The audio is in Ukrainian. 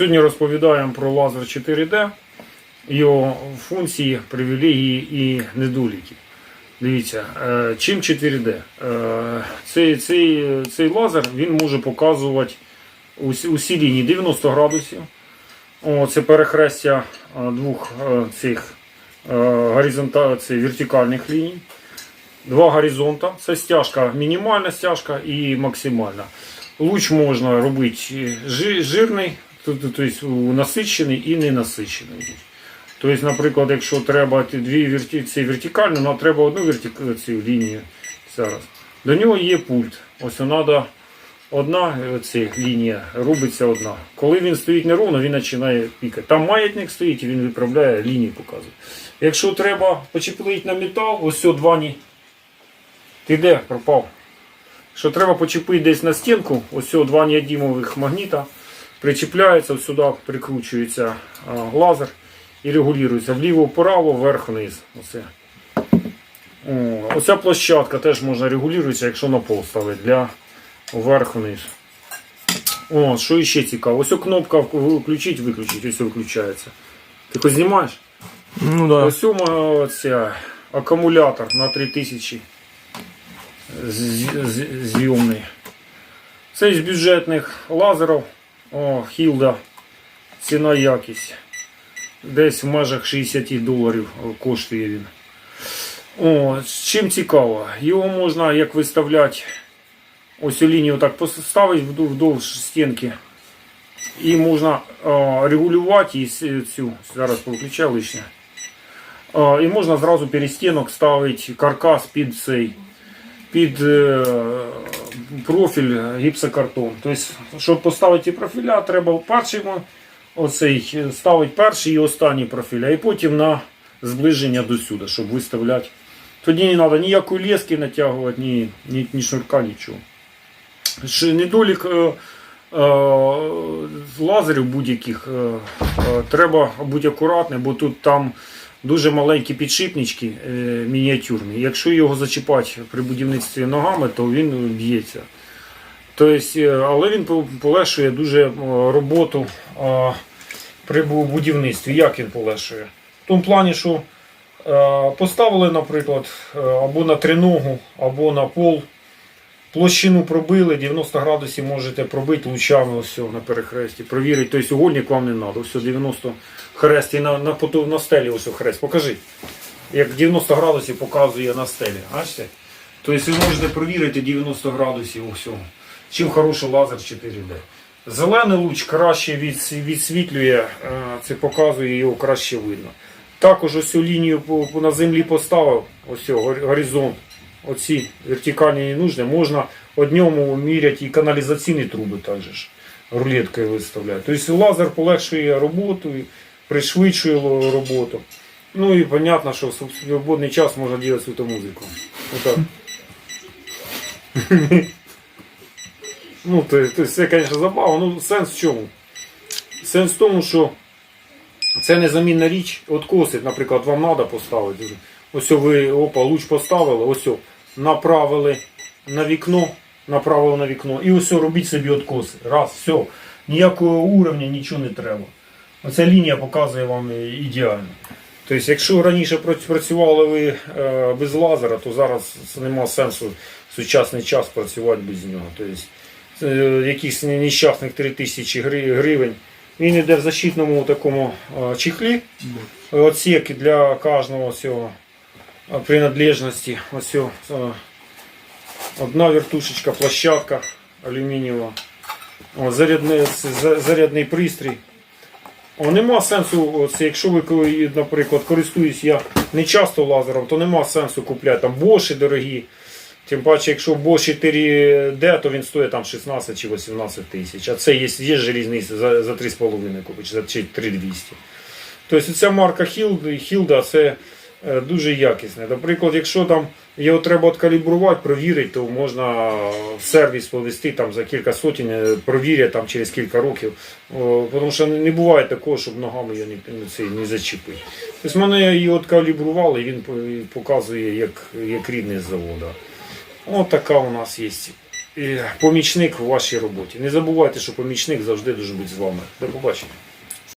Сьогодні розповідаємо про лазер 4D, його функції, привілегії і недоліки. Дивіться, е, чим 4D? Е, Цей, цей, цей лазер він може показувати усі, лінії 90 градусів. О, це перехрестя е, двох цих це вертикальних ліній. Два горизонта. Це стяжка, мінімальна стяжка і максимальна. Луч можна робити жирний, тобто насичений і ненасичений. Тобто, наприклад, якщо треба дві верті, ці вертикальні, нам треба одну вертик, цю лінію зараз. До нього є пульт. Ось треба одна е, лінія, робиться одна. Коли він стоїть неровно, він починає пікати. Там маятник стоїть і він виправляє лінію, показує. Якщо треба почепити на метал, ось все, два. Ти де пропав? Що треба почепити десь на стінку, ось цього два неодімових магніта, причіпляється, сюди прикручується лазер і регулюється вліво, вправо, вверх-вниз. Оце. Оця площадка теж можна регулюватися, якщо на пол ставити для вверх-вниз. О, що ще цікаво? Ось кнопка включить, виключить, ось виключається. Ти хоч знімаєш? Ну да. Ось ця акумулятор на 3000 з- з- зйомний. Це з бюджетних лазерів. О, Хілда. Ціна якість. Десь в межах 60 доларів коштує він. О, чим цікаво? Його можна як виставляти ось лінію так поставити вдовж, стінки. І можна а, регулювати і цю. Зараз повключаю лишнє. А, І можна зразу перестінок ставити каркас під цей під е, профіль гіпсокартон. Тобто, щоб поставити профіля, треба перший оцей ставити перший і останній профіль, а і потім на зближення до сюди, щоб виставляти. Тоді не треба ніякої лески натягувати, ні, ні, ні шнурка, нічого. Недолік е, е, лазерів будь-яких е, е, треба бути акуратним, бо тут там дуже маленькі підшипнички е, мініатюрні. Якщо його зачіпати при будівництві ногами, то він б'ється. Тобто, е, але він полегшує дуже е, роботу при будівництві. Як він полегшує? В тому плані, що поставили, наприклад, або на триногу, або на пол. Площину пробили, 90 градусів можете пробити лучами ось на перехресті. Провірити, тобто угольник вам не треба. Ось 90 хрест і на, на, на стелі ось хрест. Покажи. Як 90 градусів показує на стелі. Бачите? Тобто ви можете провірити 90 градусів усього. Чим хороший лазер 4D. Зелений луч краще відс- відсвітлює, е, це показує його краще видно. Також ось цю лінію на землі поставив, ось горизонт. Оці вертикальні нужні, можна одньому міряти і каналізаційні труби також рулеткою виставляти. Тобто лазер полегшує роботу, пришвидшує роботу. Ну і понятно, що в свободний час можна робити цю музику. Отак. Ну, то, то це, звісно, забава. Ну, сенс в чому? Сенс в тому, що це незамінна річ. От косить, наприклад, вам треба поставити. Ось ви опа, луч поставили, ось направили на вікно, направили на вікно. І ось робіть собі откоси. Раз, все. Ніякого уровня, нічого не треба. Оця лінія показує вам ідеально. Тобто, якщо раніше працювали ви е, без лазера, то зараз це немає сенсу в сучасний час працювати без нього. Тобто, е, якихось нещасних 3000 гри- гривень. Він йде в защитному такому е, чехлі. Отсек для кожного цього принадлежності. Ось одна вертушечка, площадка алюмінієва. Зарядний, зарядний пристрій. О, нема сенсу, оце, якщо ви, наприклад, користуюсь я не часто лазером, то нема сенсу купляти там боші дорогі. Тим паче, якщо Bosch 4D, то він стоїть там 16 чи 18 тисяч. А це є, є ж різниця за, за 3,5 купить, чи 3200. Тобто ця марка Hilda, Hilda це дуже якісне. Наприклад, якщо там його треба откалібрувати, провірити, то можна в сервіс повести там за кілька сотень, е, провірять там через кілька років. Тому що не буває такого, щоб ногами його не, не, не зачепити. Тобто мене її откалібрували, і він показує як, як рідний з заводу. Ось така у нас є е, помічник в вашій роботі. Не забувайте, що помічник завжди дуже бути з вами. До побачення.